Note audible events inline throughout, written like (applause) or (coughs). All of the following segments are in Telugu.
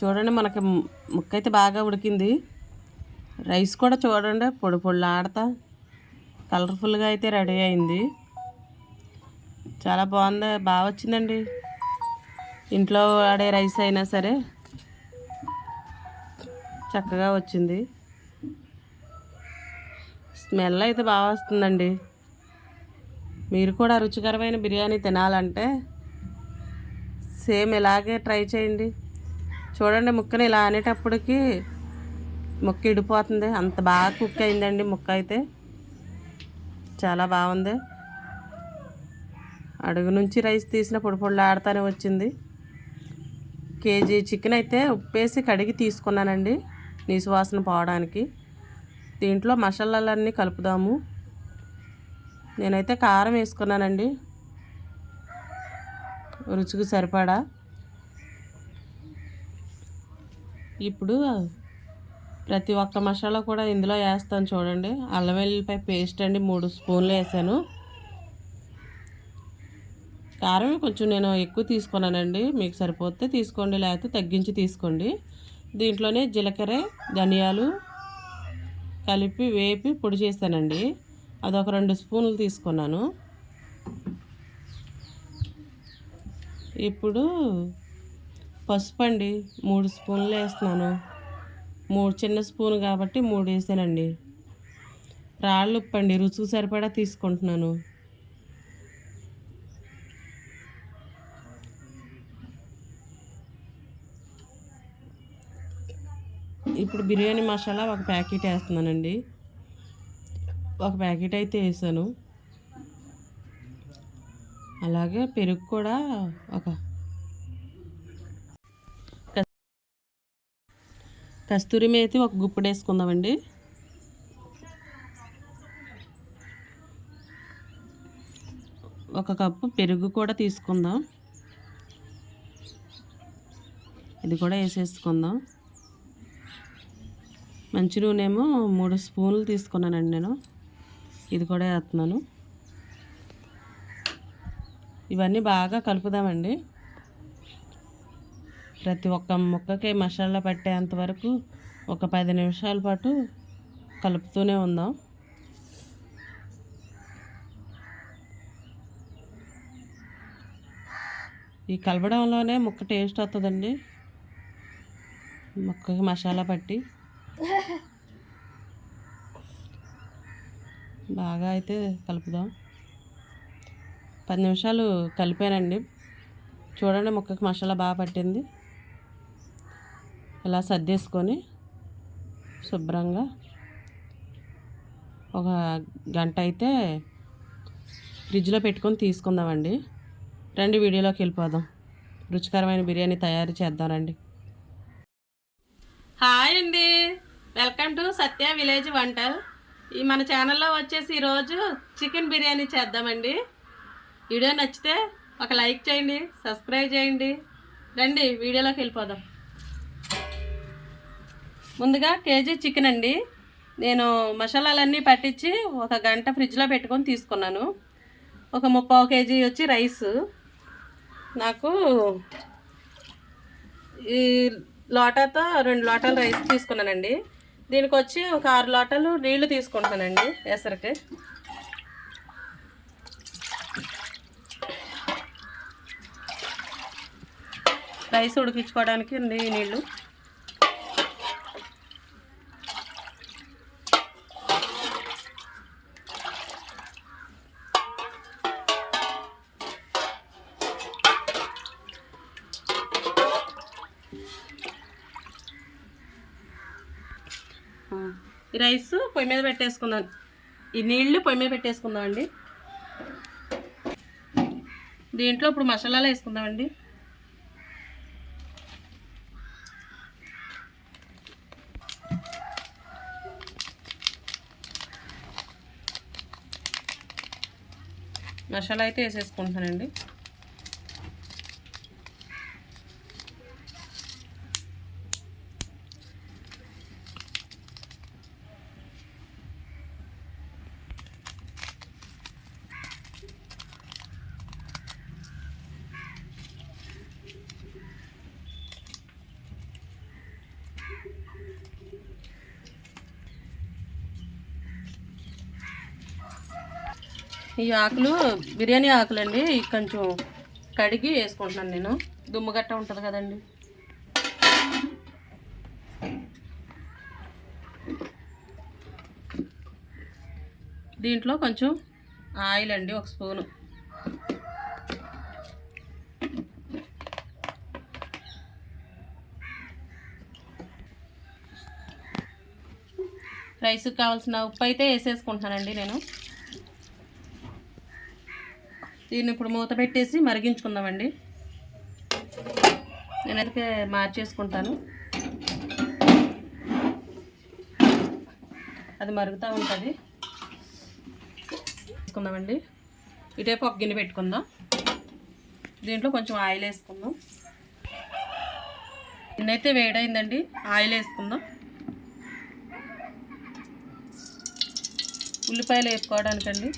చూడండి మనకి ముక్క అయితే బాగా ఉడికింది. రైస్ కూడా చూడండి పొడి పొడి ఆడతా కలర్ఫుల్గా అయితే రెడీ అయింది. చాలా బాగుంది? బాగా వచ్చిందండి. ఇంట్లో ఆడే రైస్ అయినా సరే చక్కగా వచ్చింది. స్మెల్ అయితే బాగా వస్తుందండి. మీరు కూడా రుచికరమైన బిర్యానీ తినాలంటే సేమ్ ఇలాగే ట్రై చేయండి. చూడండి ముక్కని ఇలా అనేటప్పటికి ముక్క ఇడిపోతుంది. అంత బాగా కుక్ అయిందండి ముక్క అయితే. చాలా బాగుంది. అడుగు నుంచి రైస్ తీసిన పొడి పొడిలాడుతూనే వచ్చింది. కేజీ చికెన్ అయితే ఉప్పేసి కడిగి తీసుకున్నానండి నీసు వాసన పోవడానికి. దీంట్లో మసాలాలన్నీ కలుపుదాము. నేనైతే కారం వేసుకున్నానండి. రుచికి సరిపడా. ఇప్పుడు ప్రతి ఒక్క మసాలా కూడా ఇందులో వేస్తాను చూడండి. అల్లం వెల్లిపాయ పేస్ట్ అండి మూడు స్పూన్లు వేసాను. కారం కొంచెం నేను ఎక్కువ తీసుకున్నానండి. మీకు సరిపోతే తీసుకోండి లేకపోతే తగ్గించి తీసుకోండి. దీంట్లోనే జీలకర్ర ధనియాలు కలిపి వేపి పొడి చేశానండి. అదొక రెండు స్పూన్లు తీసుకున్నాను. ఇప్పుడు పసుపు అండి మూడు స్పూన్లు వేస్తున్నాను. మూడు చిన్న స్పూన్ కాబట్టి మూడు వేసానండి. రాళ్ళు ఉప్పు అండి రుచికి సరిపడా తీసుకుంటున్నాను. ఇప్పుడు బిర్యానీ మసాలా ఒక ప్యాకెట్ వేస్తున్నానండి. ఒక ప్యాకెట్ అయితే వేసాను. అలాగే పెరుగు కూడా ఒక కస్తూరి మేతి ఒక గుప్పుడు వేసుకుందామండి. ఒక కప్పు పెరుగు కూడా తీసుకుందాం. ఇది కూడా వేసేసుకుందాం. మంచి నూనెమో మూడు స్పూన్లు తీసుకున్నానండి నేను. ఇది కూడా వేస్తున్నాను. ఇవన్నీ బాగా కలుపుదామండి. ప్రతి ఒక్క ముక్కకి మసాలా పట్టేంత వరకు ఒక పది నిమిషాల పాటు కలుపుతూనే ఉందాం. ఈ కలపడంలోనే ముక్క టేస్ట్ వస్తుందండి ముక్కకి మసాలా పట్టి. బాగా అయితే కలుపుదాం. పది నిమిషాలు కలిపానండి. చూడండి ముక్కకి మసాలా బాగా పట్టింది. ఇలా సర్దేసుకొని శుభ్రంగా ఒక గంట అయితే ఫ్రిడ్జ్లో పెట్టుకొని తీసుకుందామండి. రండి వీడియోలోకి వెళ్ళిపోదాం. రుచికరమైన బిర్యానీ తయారు చేద్దాం రండి హాయ్ అండి. వెల్కమ్ టు సత్య విలేజ్ వంటల్. ఈ మన ఛానల్లో వచ్చేసి ఈరోజు చికెన్ బిర్యానీ చేద్దామండి. వీడియో నచ్చితే ఒక లైక్ చేయండి సబ్స్క్రైబ్ చేయండి. రండి వీడియోలోకి వెళ్ళిపోదాం. ముందుగా కేజీ చికెన్ అండి. నేను మసాలాలన్నీ పట్టించి ఒక గంట ఫ్రిడ్జ్లో పెట్టుకొని తీసుకున్నాను. ఒక ముప్పావు కేజీ వచ్చి రైస్. నాకు ఈ లోటాతో రెండు లోటాలు రైస్ తీసుకున్నానండి. దీనికి వచ్చి ఒక ఆరు లోటాలు నీళ్ళు తీసుకుంటానండి ఎసరికి రైస్ ఉడికించుకోవడానికి నీళ్ళు ఈ రైస్ పొయ్యి మీద పెట్టేసుకుందాం. ఈ నీళ్ళు పొయ్యి మీద పెట్టేసుకుందాం అండి. దీంట్లో ఇప్పుడు మసాలాలు వేసుకుందామండి. మసాలా అయితే వేసేసుకుంటానండి ఈ ఆకులు బిర్యానీ ఆకులు అండి కొంచెం కడిగి వేసుకుంటున్నాను నేను. దుమ్ము గట్ట ఉంటుంది కదండి. దీంట్లో కొంచెం ఆయిల్ అండి ఒక స్పూను. రైస్కి కావాల్సిన ఉప్పు అయితే వేసేసుకుంటున్నానండి నేను. దీన్ని ఇప్పుడు మూత పెట్టేసి మరిగించుకుందామండి. నేను అయితే మార్చేసుకుంటాను. అది మరుగుతూ ఉంటుంది. వేసుకుందామండి ఇటేపు ఒక గిన్నె పెట్టుకుందాం. దీంట్లో కొంచెం ఆయిల్ వేసుకుందాం. గిన్నె అయితే వేడైందండి. ఆయిల్ వేసుకుందాం. ఉల్లిపాయలు వేసుకోవడానికండి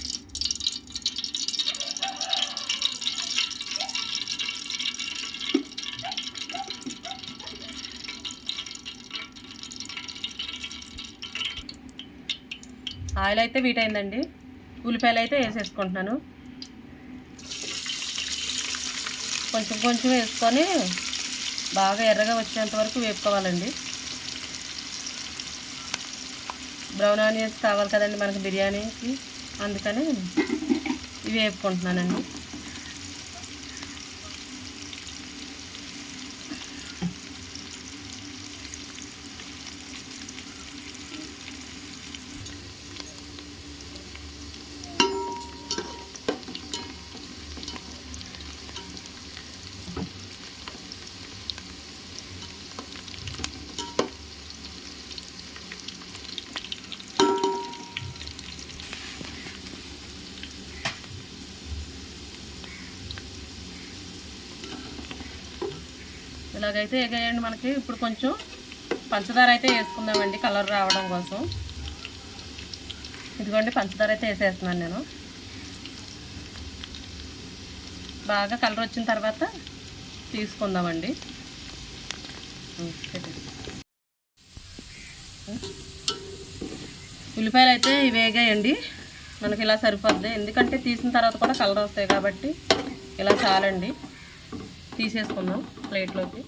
ఆయిల్ అయితే వీట్ అయిందండి ఉల్లిపాయలు అయితే వేసేసుకుంటున్నాను. కొంచెం కొంచెం వేసుకొని బాగా ఎర్రగా వచ్చేంత వరకు వేపుకోవాలండి. బ్రౌన్ ఆనియన్స్ కావాలి కదండి మనకి బిర్యానీకి. అందుకని ఇవి వేపుకుంటున్నానండి. ఇలాగైతే ఎగాయండి మనకి. ఇప్పుడు కొంచెం పంచదార అయితే వేసుకుందామండి కలర్ రావడం కోసం. ఇదిగోండి పంచదార అయితే వేసేస్తున్నాను నేను. బాగా కలర్ వచ్చిన తర్వాత తీసుకుందామండి. ఉల్లిపాయలు అయితే వేగాయండి మనకి ఇలా సరిపోద్ది. ఎందుకంటే తీసిన తర్వాత కూడా కలర్ వస్తాయి కాబట్టి ఇలా చాలండి. తీసేసుకుందాం ప్లేట్లోకి.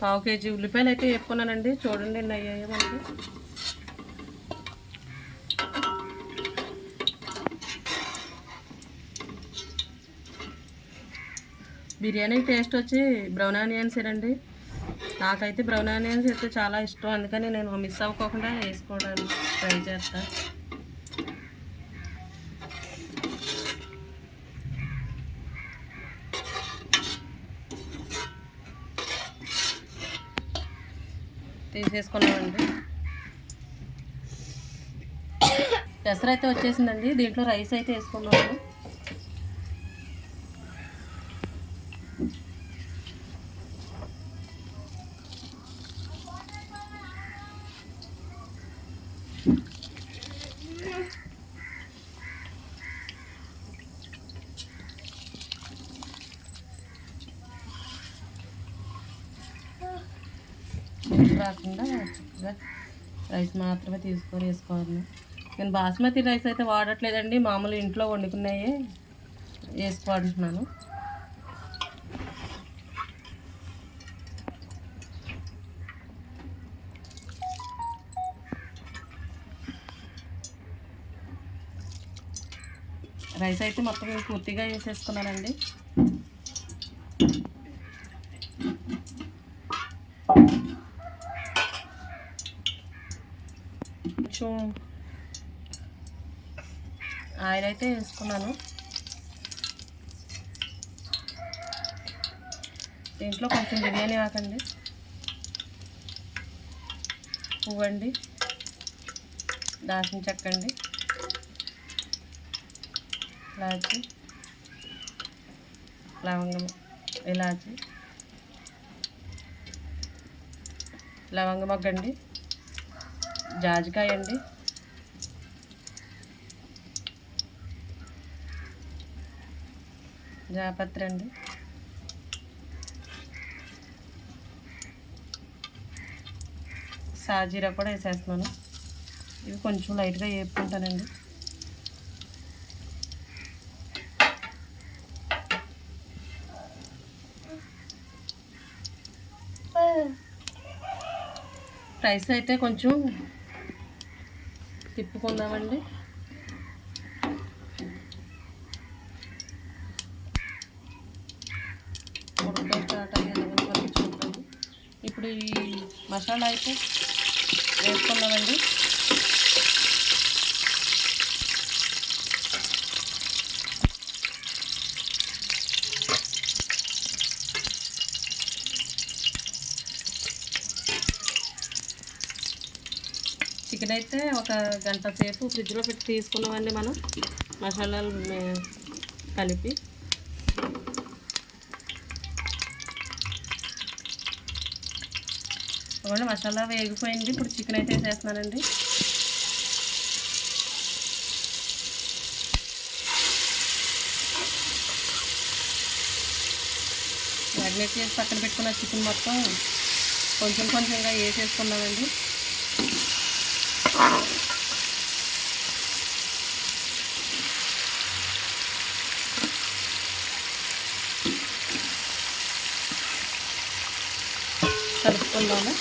పావు కేజీ ఉల్లిపాయలు అయితే వేపుకున్నానండి చూడండి ఎన్ని అయ్యాయో మనకి. బిర్యానీ టేస్ట్ వచ్చి బ్రౌన్ ఆనియన్స్ నాకైతే బ్రౌన్ ఆనియన్స్ అయితే చాలా ఇష్టం. అందుకని నేను మిస్ అవ్వకోకుండా వేసుకోవడానికి ట్రై చేస్తాను తీసేసుకున్నామండి. (coughs) పెసర అయితే వచ్చేసిందండి. దీంట్లో రైస్ అయితే వేసుకున్నాము. మాత్రమే తీసుకొని వేసుకోవాలి. నేను బాస్మతి రైస్ అయితే వాడట్లేదండి మామూలు ఇంట్లో వండుకున్నాయే వేసుకోవాలంటున్నాను రైస్ అయితే మొత్తం పూర్తిగా వేసేసుకున్నానండి కొంచెం ఆయిల్ అయితే వేసుకున్నాను. దీంట్లో కొంచెం బిర్యానీ ఆకండి పువ్వండి. దాల్చిన చెక్కండి. ఇలాచి. లవంగం ఇలాచి. లవంగ మొగ్గండి జాజికాయ అండి జాపత్రి అండి. సాజీరా కూడా వేసేస్తున్నాను. ఇవి కొంచెం లైట్గా వేపుకుంటానండి. రైస్ అయితే కొంచెం తిప్పుకుందామండి ఉడకడం స్టార్ట్ అయ్యేదాన్ని వరకు చూద్దాం ఇప్పుడు ఈ మసాలా అయితే వేసుకున్నామండి. చికెన్ అయితే ఒక గంట సేపు ఫ్రిడ్జ్లో పెట్టి తీసుకున్నామండి మనం. మసాలాలు కలిపి. ఒకవేళ మసాలా వేగిపోయింది. ఇప్పుడు చికెన్ అయితే వేసేస్తున్నానండి. మ్యాగ్నేట్ చేసి పక్కన పెట్టుకున్న చికెన్ మొత్తం కొంచెం కొంచెంగా వేసేసుకున్నానండి. కలుపుకుందాము.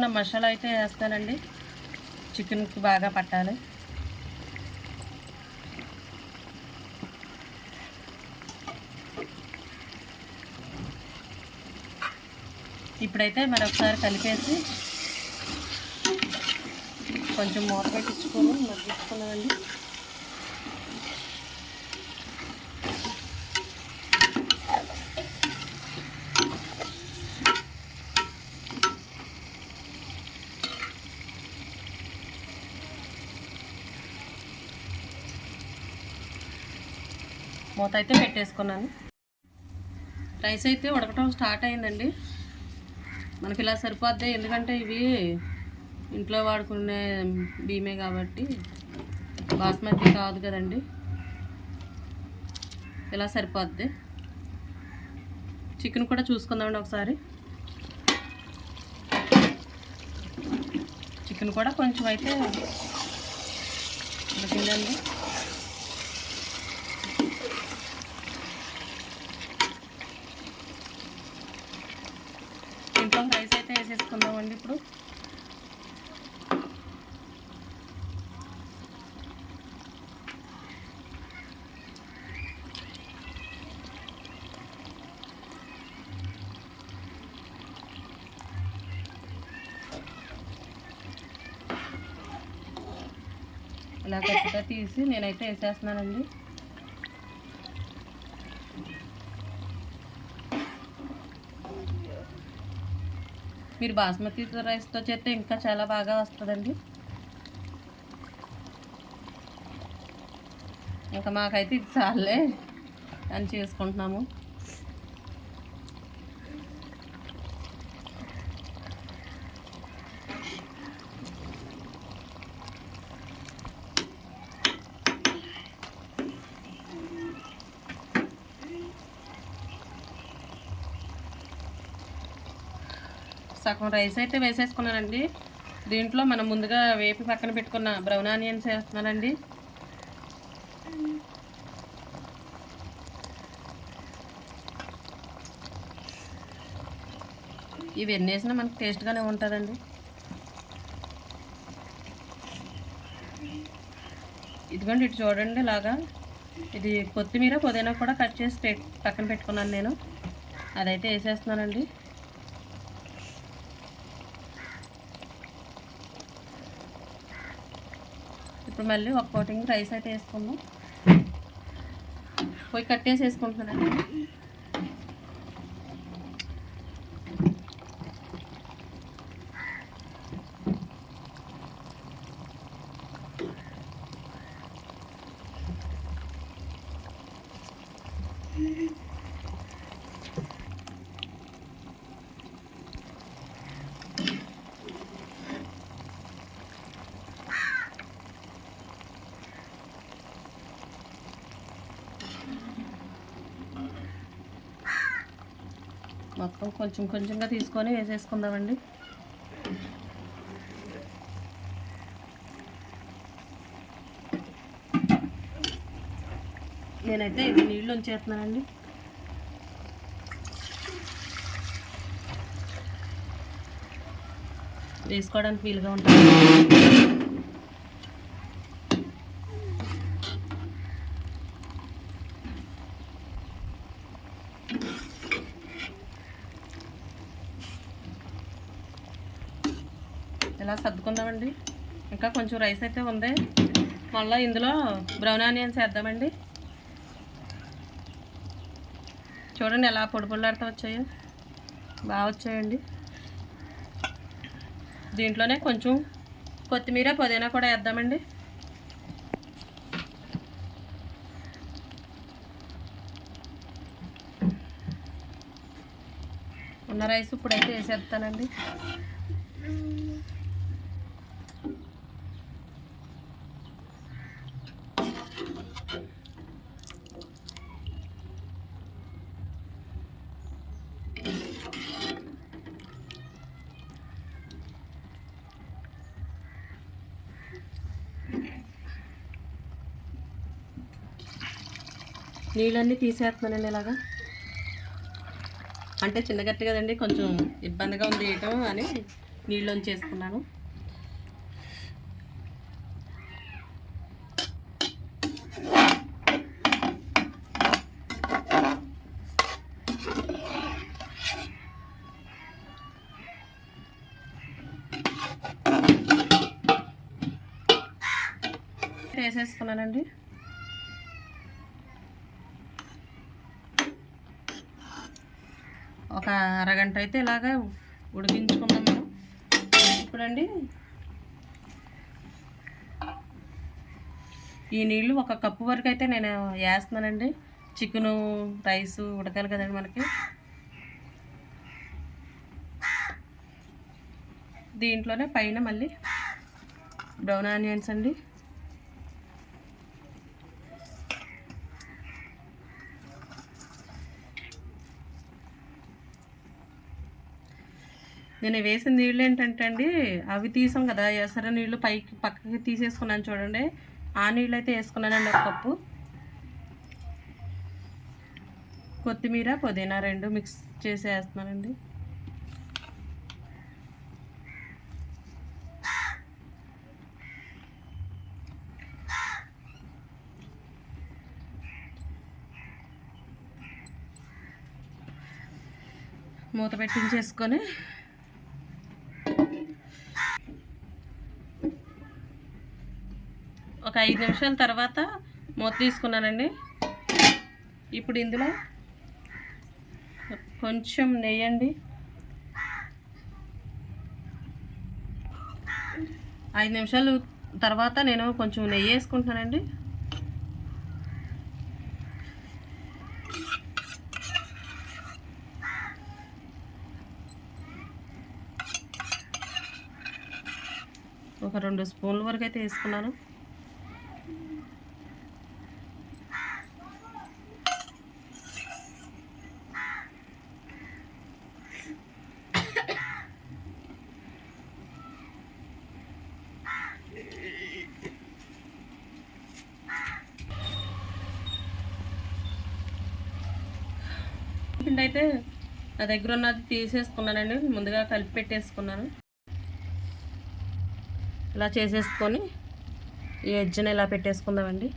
దంచుకున్న మసాలా అయితే వేస్తానండి. చికెన్కి బాగా పట్టాలి. ఇప్పుడైతే మరొకసారి కలిపేసి కొంచెం మూత పెట్టించుకొని మగ్గించుకున్నామండి మూత అయితే పెట్టేసుకున్నాను. రైస్ అయితే ఉడకటం స్టార్ట్ అయిందండి. మనకి ఇలా సరిపోద్ది ఎందుకంటే ఇవి ఇంట్లో వాడుకునే బియ్యమే కాబట్టి బాస్మతి కాదు కదండి. ఇలా సరిపోద్ది. చికెన్ కూడా చూసుకుందామండి ఒకసారి. చికెన్ కూడా కొంచెం అయితే ఉడికిందండి దీంట్లో రైస్ అయితే వేసేసుకుందామండి ఇప్పుడు. ఇలా కొద్దిగా తీసి నేనైతే వేసేస్తున్నానండి. మీరు బాస్మతి రైస్తో చేస్తే ఇంకా చాలా బాగా వస్తుందండి. ఇంకా మాకైతే ఇది చాలే అని చేసుకుంటున్నాము. సగం రైస్ అయితే వేసేసుకున్నానండి. దీంట్లో మనం ముందుగా వేపి పక్కన పెట్టుకున్న బ్రౌన్ ఆనియన్స్ వేస్తున్నానండి. ఇవి ఎన్ని వేసినా మనకు టేస్ట్గానే ఉంటుందండి. ఇదిగోండి ఇటు చూడండి ఇలాగా. ఇది కొత్తిమీర పుదీనా కూడా కట్ చేసి పక్కన పెట్టుకున్నాను నేను. అదైతే వేసేస్తున్నానండి. ఇప్పుడు మళ్ళీ ఒక కోటింగ్ రైస్ అయితే వేసుకుందాం. పోయి కట్టేసి వేసుకుంటున్నాను. మొత్తం కొంచెం కొంచెంగా తీసుకొని వేసేసుకుందామండి. నేనైతే ఇది నీళ్ళు ఉంచేస్తున్నానండి. వేసుకోవడానికి వీలుగా ఉంటుంది. ఇలా సర్దుకుందామండి. ఇంకా కొంచెం రైస్ అయితే ఉంది. మళ్ళీ ఇందులో బ్రౌన్ ఆనియన్స్ వేద్దామండి. చూడండి ఎలా పొడి పొడిలాడుతూ వచ్చాయో. బాగా వచ్చాయండి. దీంట్లోనే కొంచెం కొత్తిమీర పుదీనా కూడా వేద్దామండి. ఉన్న రైస్ ఇప్పుడైతే వేసేస్తానండి. నీళ్ళన్నీ తీసేస్తున్నానండి ఇలాగా. అంటే చిన్నగట్టు కదండి కొంచెం ఇబ్బందిగా ఉంది వేయటం అని నీళ్ళు చేసుకున్నాను వేసేసుకున్నానండి ఒక అరగంట అయితే ఇలాగా ఉడికించుకున్నాం మనం. ఇప్పుడండి. ఈ నీళ్ళు ఒక కప్పు వరకు అయితే నేను వేస్తున్నానండి. చికెను రైస్ ఉడకాలి కదండి మనకి. దీంట్లోనే పైన మళ్ళీ బ్రౌన్ ఆనియన్స్ అండి. నేను వేసిన నీళ్ళు ఏంటంటే అండి అవి తీసాం కదా ఎసర నీళ్ళు పైకి పక్కకి తీసేసుకున్నాను చూడండి. ఆ నీళ్ళు అయితే వేసుకున్నానండి ఒక కప్పు. కొత్తిమీర పుదీనా రెండు మిక్స్ చేసి వేస్తున్నానండి మూత పెట్టించేసుకొని ఒక ఐదు నిమిషాల తర్వాత మూత తీసుకున్నానండి. ఇప్పుడు ఇందులో కొంచెం నెయ్యండి ఐదు నిమిషాలు తర్వాత నేను కొంచెం నెయ్యి వేసుకుంటున్నానండి. ఒక రెండు స్పూన్ల వరకు అయితే వేసుకున్నాను. నా దగ్గర ఉన్నది తీసేసుకున్నానండి. ముందుగా కలిపి పెట్టేసుకున్నాను. ఇలా చేసేసుకొని ఈ ఎడ్జ్ని ఇలా పెట్టేసుకుందామండి.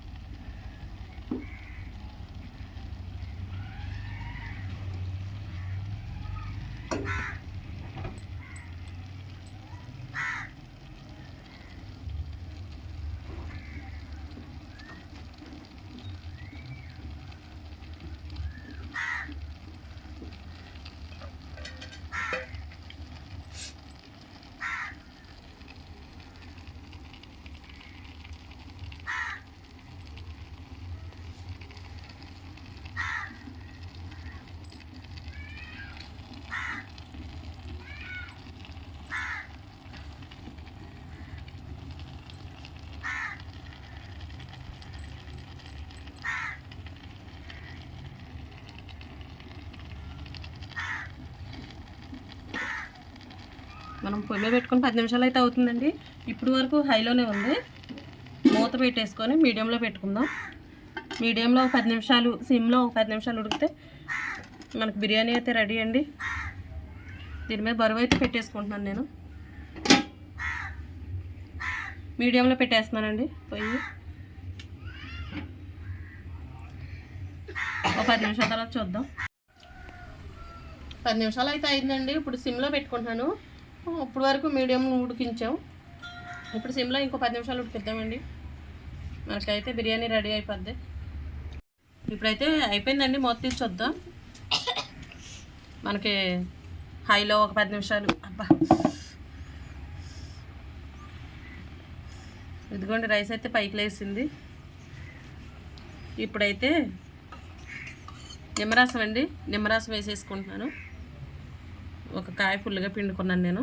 మనం పొయ్యి మీద పది నిమిషాలు అయితే అవుతుందండి. ఇప్పుడు వరకు హైలోనే ఉంది. మూత పెట్టేసుకొని మీడియంలో పెట్టుకుందాం. మీడియంలో ఒక పది నిమిషాలు సిమ్లో ఒక పది నిమిషాలు ఉడికితే మనకు బిర్యానీ అయితే రెడీ అండి. దీని మీద బరువు అయితే పెట్టేసుకుంటున్నాను నేను. మీడియంలో పెట్టేస్తున్నానండి పొయ్యి. ఒక పది నిమిషాల తర్వాత చూద్దాం. పది నిమిషాలు అయితే అయిందండి. ఇప్పుడు సిమ్లో పెట్టుకుంటున్నాను. ఇప్పుడు వరకు మీడియం ఉడికించాం. ఇప్పుడు సిమ్లో ఇంకో పది నిమిషాలు ఉడికిద్దామండి. మనకైతే బిర్యానీ రెడీ అయిపోద్ది. ఇప్పుడైతే అయిపోయిందండి మొత్తం చూద్దాం మనకి హైలో ఒక పది నిమిషాలు. అబ్బా. ఇదిగోండి రైస్ అయితే పైకి లేసింది. ఇప్పుడైతే నిమ్మరసం అండి. నిమ్మరసం వేసేసుకుంటున్నాను. ఒక కాయ ఫుల్గా పిండుకున్నాను నేను.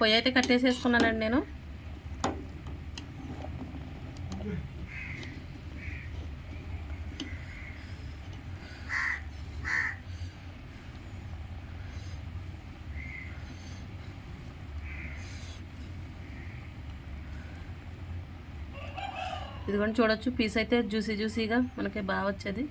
పొయ్యి అయితే కట్టేసేసుకున్నానండి నేను. ఇదిగోండి చూడొచ్చు పీస్ అయితే జ్యూసీ జ్యూసీగా మనకి బాగా వచ్చేది.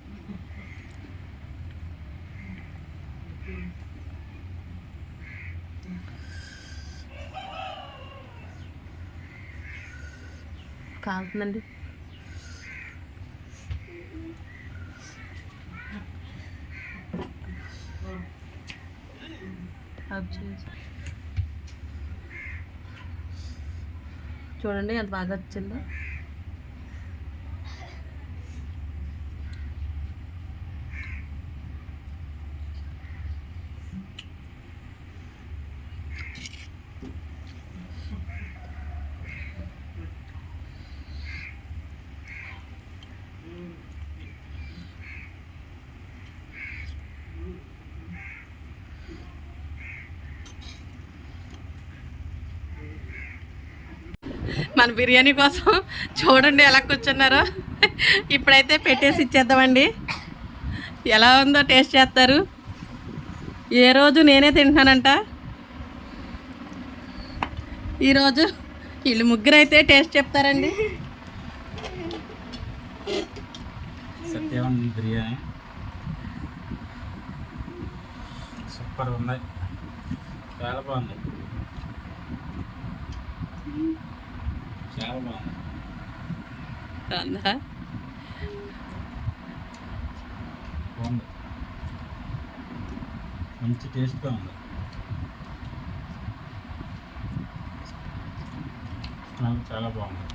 కాలుతుందండి. చూడండి ఎంత బాగా వచ్చిందో. మన బిర్యానీ కోసం చూడండి ఎలా కూర్చున్నారో. ఇప్పుడైతే పెట్టేసి ఇచ్చేద్దామండి. ఎలా ఉందో టేస్ట్ చేస్తారు. ఏ రోజు నేనే తింటానంట ఈరోజు వీళ్ళు ముగ్గురు అయితే టేస్ట్ చెప్తారండి. సత్యవన్ బిర్యానీ. సూపర్ ఉంది. చాలా బాగుంది. చాలా బాగుంది బాగుంది మంచి టేస్ట్గా ఉంది. స్మెల్ చాలా బాగుంది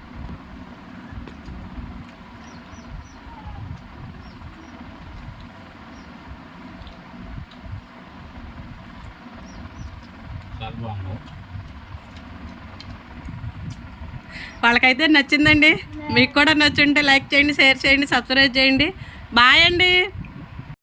చాలా బాగుంది నాకైతే నచ్చిందండి. మీకు కూడా నచ్చుంటే లైక్ చేయండి షేర్ చేయండి సబ్స్క్రైబ్ చేయండి. బాయ్ అండి.